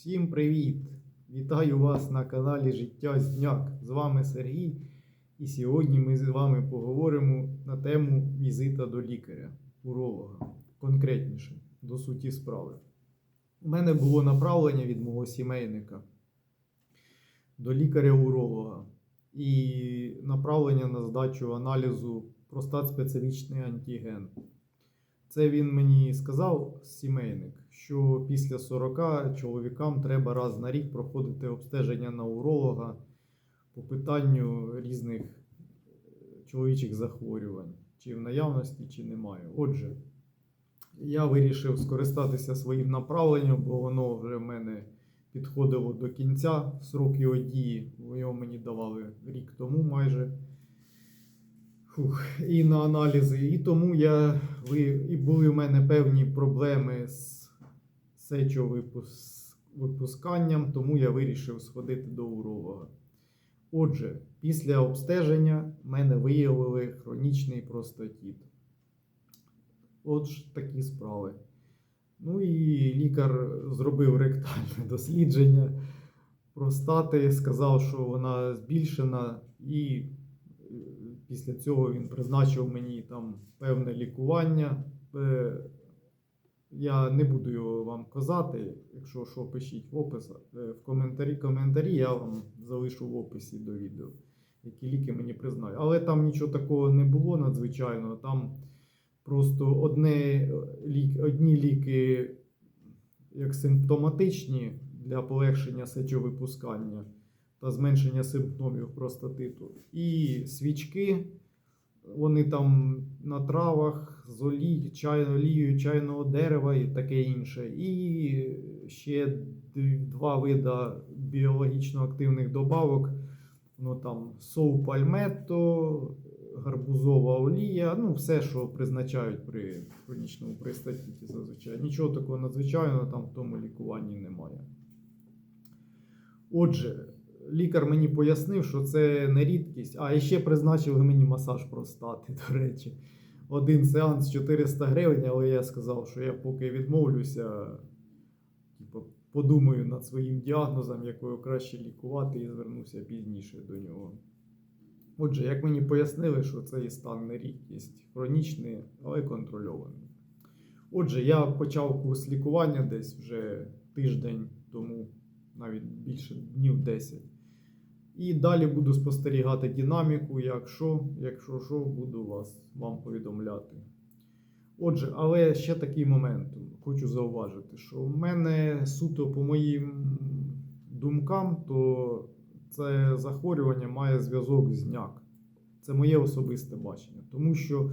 Всім привіт! Вітаю вас на каналі Життя Зняк. З вами Сергій. І сьогодні ми з вами поговоримо на тему візита до лікаря, уролога. Конкретніше, до суті справи. У мене було направлення від мого сімейника до лікаря-уролога і направлення на здачу аналізу простат специфічний антиген. Це він мені сказав, сімейник, що після 40 чоловікам треба раз на рік проходити обстеження на уролога по питанню різних е, чоловічих захворювань, чи в наявності, чи немає. Отже, я вирішив скористатися своїм направленням, бо воно вже в мене підходило до кінця срок його дії. Його мені давали рік тому майже. Фух, і на аналізи. І тому я, ви, і були в мене певні проблеми з сечовипусканням, тому я вирішив сходити до уролога. Отже, після обстеження мене виявили хронічний простатіт. От ж такі справи. Ну і лікар зробив ректальне дослідження простати, сказав, що вона збільшена, і е, після цього він призначив мені там певне лікування. Я не буду його вам казати, якщо що, пишіть в опис, е, в коментарі, коментарі я вам залишу в описі до відео, які ліки мені признають. Але там нічого такого не було надзвичайного. Там просто одне, е, одні ліки як симптоматичні для полегшення сечовипускання та зменшення симптомів простатиту. І свічки, вони там на травах з олій, чай, олією чайного дерева і таке інше. І ще два вида біологічно активних добавок. Ну там соу пальметто, гарбузова олія, ну все, що призначають при хронічному пристатіті зазвичай. Нічого такого надзвичайного там в тому лікуванні немає. Отже, лікар мені пояснив, що це не рідкість, а ще призначили мені масаж простати, до речі. Один сеанс 400 гривень, але я сказав, що я поки відмовлюся, типу, подумаю над своїм діагнозом, якою краще лікувати, і звернуся пізніше до нього. Отже, як мені пояснили, що цей стан не рідкість, хронічний, але контрольований. Отже, я почав курс лікування десь вже тиждень тому, навіть більше днів 10. І далі буду спостерігати динаміку, якщо, якщо що, буду вас вам повідомляти. Отже, але ще такий момент хочу зауважити, що в мене суто по моїм думкам, то це захворювання має зв'язок з няк. Це моє особисте бачення. Тому що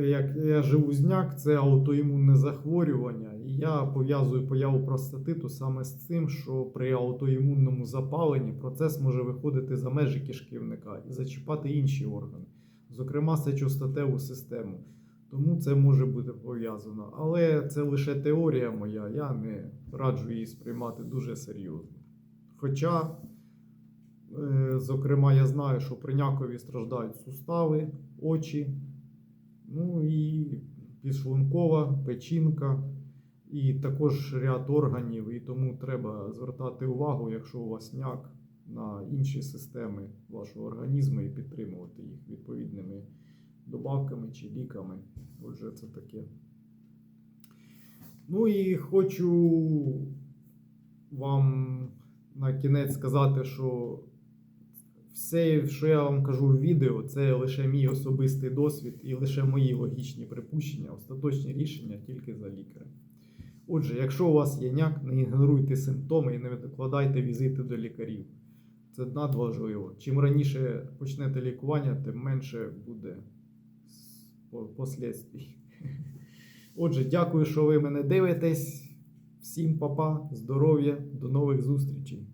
як я живу з няк, це аутоімунне захворювання, і я пов'язую появу простатиту саме з цим, що при аутоімунному запаленні процес може виходити за межі кишківника і зачіпати інші органи, зокрема сечостатеву систему. Тому це може бути пов'язано. Але це лише теорія моя, я не раджу її сприймати дуже серйозно. Хоча, е, зокрема, я знаю, що при някові страждають сустави, очі, ну і підшлункова, печінка, і також ряд органів. І тому треба звертати увагу, якщо у вас няк, на інші системи вашого організму і підтримувати їх відповідними добавками чи ліками. Отже, це таке. Ну і хочу вам на кінець сказати, що все, що я вам кажу в відео, це лише мій особистий досвід і лише мої логічні припущення, остаточні рішення тільки за лікарем. Отже, якщо у вас є няк, не ігноруйте симптоми і не відкладайте візити до лікарів. Це надважливо. Чим раніше почнете лікування, тим менше буде послідствій. Отже, дякую, що ви мене дивитесь. Всім папа, здоров'я, до нових зустрічей.